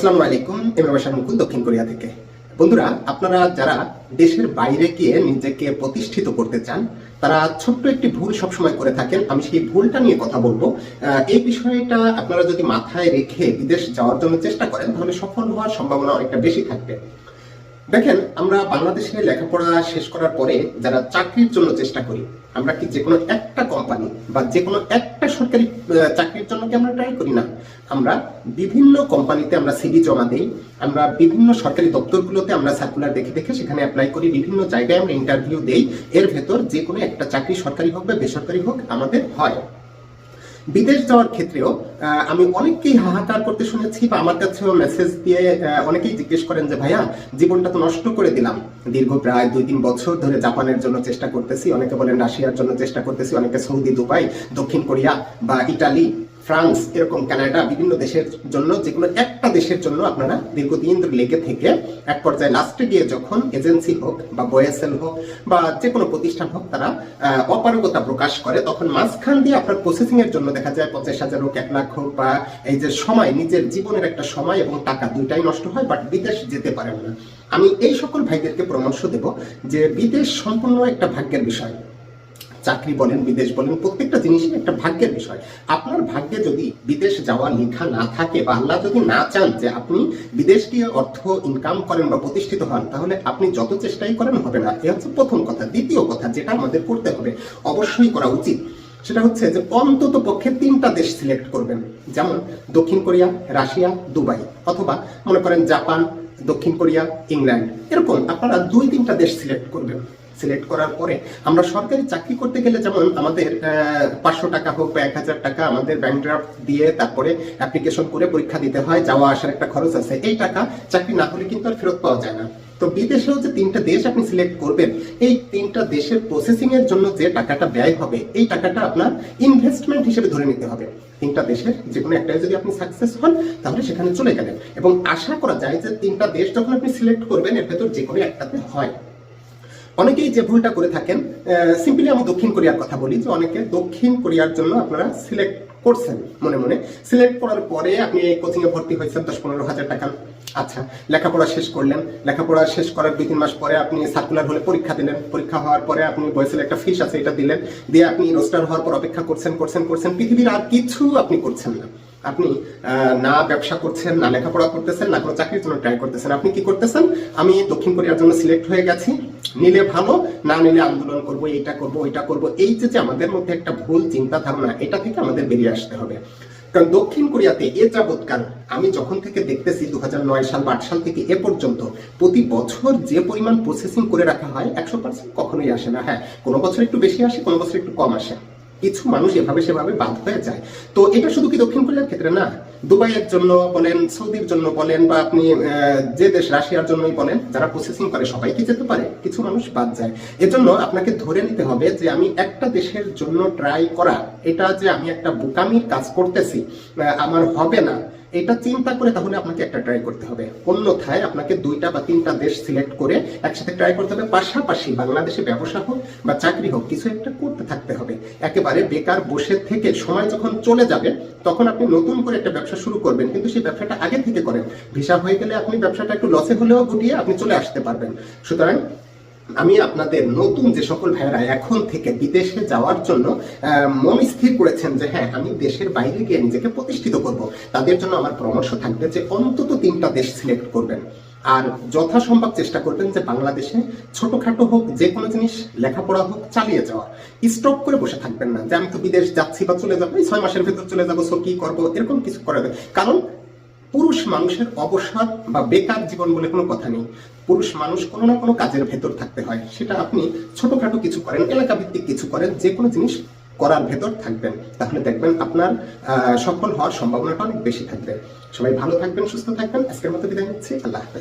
আসসালামু আলাইকুম দক্ষিণ কোরিয়া থেকে। বন্ধুরা, আপনারা যারা দেশের বাইরে গিয়ে নিজেকে প্রতিষ্ঠিত করতে চান, তারা ছোট্ট একটি ভুল সবসময় করে থাকেন। আমি সেই ভুলটা নিয়ে কথা বলব। এই বিষয়টা আপনারা যদি মাথায় রেখে বিদেশ যাওয়ার জন্য চেষ্টা করেন, তাহলে সফল হওয়ার সম্ভাবনা অনেকটা বেশি থাকবে। দেখেন, আমরা বাংলাদেশে লেখাপড়া শেষ করার পরে যারা চাকরির জন্য চেষ্টা করি, আমরা কি যে কোনো একটা কোম্পানি বা যে কোনো একটা সরকারি চাকরির জন্য কি আমরা ট্রাই করি না? আমরা বিভিন্ন কোম্পানিতে আমরা সিভি জমা দেই, আমরা বিভিন্ন সরকারি দপ্তরগুলোতে আমরা সার্কুলার দেখে দেখে সেখানে অ্যাপ্লাই করি, বিভিন্ন জায়গায় আমরা ইন্টারভিউ দেই, এর ভেতর যে কোনো একটা চাকরি সরকারি হোক বা বেসরকারি হোক আমাদের হয়। বিদেশ যাওয়ার ক্ষেত্রেও আমি অনেককেই হাহাকার করতে শুনেছি বা আমার কাছেও মেসেজ দিয়ে অনেকেই জিজ্ঞেস করেন যে, ভাইয়া, জীবনটা তো নষ্ট করে দিলাম। দীর্ঘ প্রায় দুই তিন বছর ধরে জাপানের জন্য চেষ্টা করতেছি, অনেকে বলেন রাশিয়ার জন্য চেষ্টা করতেছি, অনেকে সৌদি, দুবাই, দক্ষিণ কোরিয়া বা ইটালি। ফ্রান্স, এরকম কানাডা, বিভিন্ন দেশের জন্য যে কোনো একটা দেশের জন্য আপনারা দীর্ঘদিন ধরে লেগে থেকে এক পর্যায়ে লাস্টে গিয়ে যখন এজেন্সি হোক বা বয়েসেল হোক বা যে কোনো প্রতিষ্ঠান হোক তারা অপারগতা প্রকাশ করে, তখন মাঝখান দিয়ে আপনার প্রসেসিং এর জন্য দেখা যায় পঞ্চাশ হাজার হোক, এক লাখ হোক বা এই যে সময়, নিজের জীবনের একটা সময় এবং টাকা দুইটাই নষ্ট হয় বাট বিদেশ যেতে পারেন না। আমি এই সকল ভাইদেরকে পরামর্শ দেব যে বিদেশ সম্পূর্ণ একটা ভাগ্যের বিষয়। চাকরি বলেন, বিদেশ বলেন, প্রত্যেকটা জিনিসই একটা ভাগ্যের বিষয়। আপনার ভাগ্যে যদি বিদেশ যাওয়া লেখা না থাকে বা আল্লাহ যদি না চান যে আপনি বিদেশ গিয়ে অর্থ ইনকাম করেন বা প্রতিষ্ঠিত হন, তাহলে আপনি যত চেষ্টাই করেন হবে না। এ হচ্ছে প্রথম কথা। দ্বিতীয় কথা যেটা আমাদের করতে হবে, অবশ্যই করা উচিত, সেটা হচ্ছে যে অন্তত পক্ষে তিনটা দেশ সিলেক্ট করবেন। যেমন দক্ষিণ কোরিয়া, রাশিয়া, দুবাই, অথবা মনে করেন জাপান, দক্ষিণ কোরিয়া, ইংল্যান্ড। এরকম আপনারা দুই তিনটা দেশ সিলেক্ট করবেন। সিলেক্ট করার পরে আমরা সরকারি চাকরি করতে গেলে যেমন আমাদের পাঁচশো টাকা হোক বা এক হাজার টাকা আমাদের ব্যাংক ড্রাফট দিয়ে তারপরে অ্যাপ্লিকেশন করে পরীক্ষা দিতে হয়, যাওয়া আসার একটা খরচ আছে। এই টাকা চাকরি না হলে কিন্তু আর ফেরত পাওয়া যায় না। তো বিদেশেও যে তিনটা দেশ আপনি সিলেক্ট করবেন, এই তিনটা দেশের প্রসেসিং এর জন্য যে টাকাটা ব্যয় হবে, এই টাকাটা আপনার ইনভেস্টমেন্ট হিসেবে ধরে নিতে হবে। তিনটা দেশের যে কোনো একটাই যদি আপনি সাকসেস হন, তাহলে সেখানে চলে গেলেন। এবং আশা করা যায় যে তিনটা দেশ যখন আপনি সিলেক্ট করবেন, এর ভেতর যে কোনো একটাতে হয়। অনেকেই যে ভুলটা করে থাকেন সিম্পলি আমি দক্ষিণ কোরিয়ার কথা বলি, যে অনেকে দক্ষিণ কোরিয়ার জন্য আপনারা সিলেক্ট করছেন মনে মনে। সিলেক্ট করার পরে আপনি এই কোচিং এ ভর্তি হয়েছেন দশ পনেরো হাজার টাকা। আচ্ছা লেখাপড়া শেষ করলেন। লেখাপড়া শেষ করার দুই তিন মাস পরে আপনি সার্কুলার হলে পরীক্ষা দিলেন। পরীক্ষা হওয়ার পরে আপনি বয়সের একটা ফিস আছে, এটা দিলেন। দিয়ে আপনি রোস্টার হওয়ার পর অপেক্ষা করছেন করছেন করছেন। পৃথিবীর আর কিছু আপনি করছেন না। আপনি না ব্যবসা করছেন, না লেখাপড়া করতেছেন, না কোনো চাকরির জন্য ট্রাই করতেছেন, আপনি কি করতেছেন? আমি দক্ষিণ কোরিয়ার জন্য সিলেক্ট হয়ে গেছি। নিলে ভালো, না নিলে আন্দোলন করব এইটা করব, ওইটা করব। এই যে আমাদের মধ্যে একটা ভুল চিন্তা ধারণা এটা থেকে আমাদের বেরিয়ে আসতে হবে। কারণ দক্ষিণ কোরিয়াতে এ যাবৎকাল, আমি যখন থেকে দেখতেছি দু হাজার নয় সাল বা সাল থেকে এ পর্যন্ত, প্রতি বছর যে পরিমাণ প্রসেসিং করে রাখা হয়, একশো পার্সেন্ট কখনোই আসে না। হ্যাঁ কোনো বছর একটু বেশি আসে, কোনো বছর একটু কম আসে। কিছু মানুষ এভাবে সেভাবে বাদ হয়ে যায়। তো এটা শুধু কি দক্ষিণ কোরিয়ার ক্ষেত্রে না, দুবাইয়ের জন্য বলেন, সৌদির জন্য বলেন, বা আপনি যে দেশ রাশিয়ার জন্যই বলেন, যারা প্রসেসিং করে সবাই কি যেতে পারে, কিছু মানুষ বাদ যায়। এজন্য আপনাকে ধরে নিতে হবে যে আমি একটা দেশের জন্য ট্রাই করা, এটা যে আমি একটা বোকামির কাজ করতেছি আমার হবে না। এটা চিন্তা করে তাহলে আপনাকে একটা ট্রাই করতে হবে। অন্যথায় আপনাকে দুইটা বা তিনটা দেশ সিলেক্ট করে একসাথে ট্রাই করতে হবে। পাশাপাশি বাংলাদেশে ব্যবসা হোক বা চাকরি হোক, কিছু একটা করতে থাকতে হবে। একেবারে বেকার বসে থেকে সময় যখন চলে যাবে, তখন আপনি নতুন করে একটা ব্যবসা শুরু করবেন। কিন্তু সেই ব্যবসাটা আগে থেকে করেন। ভিসা হয়ে গেলে আপনি ব্যবসাটা একটু লসে হলেও গুটিয়ে আপনি চলে আসতে পারবেন। সুতরাং আমি আপনাদের নতুন যে সকল ভাইয়েরা এখন থেকে বিদেশে যাওয়ার জন্য মন স্থির করেছেন যে হ্যাঁ আমি দেশের বাইরে গিয়ে নিজেকে প্রতিষ্ঠিত করব। তাদের জন্য আমার পরামর্শ থাকবে যে, অন্তত তিনটা দেশ সিলেক্ট করবেন। আর যথাসম্ভব চেষ্টা করবেন যে, বাংলাদেশে ছোটখাটো হোক, যে কোনো জিনিস, লেখাপড়া হোক, চালিয়ে যাওয়া। স্টপ করে বসে থাকবেন না যে, আমি তো বিদেশ যাচ্ছি বা চলে যাব ছয় মাসের ভেতর চলে যাব সো কি করব? এরকম কিছু করাবে কারণ পুরুষ মানুষের অবসাদ বা বেকার জীবন বলে কোনো কথা নেই। পুরুষ মানুষ কোনো না কোনো কাজের ভেতর থাকতে হয়। সেটা আপনি ছোটখাটো কিছু করেন এলাকা ভিত্তিক কিছু করেন যে কোনো জিনিস করার ভেতর থাকবেন। তাহলে দেখবেন আপনার সফল হওয়ার সম্ভাবনাটা অনেক বেশি থাকবে। সবাই ভালো থাকবেন, সুস্থ থাকবেন। আজকের মতো বিদায় নিচ্ছি। আল্লাহ হাফেজ।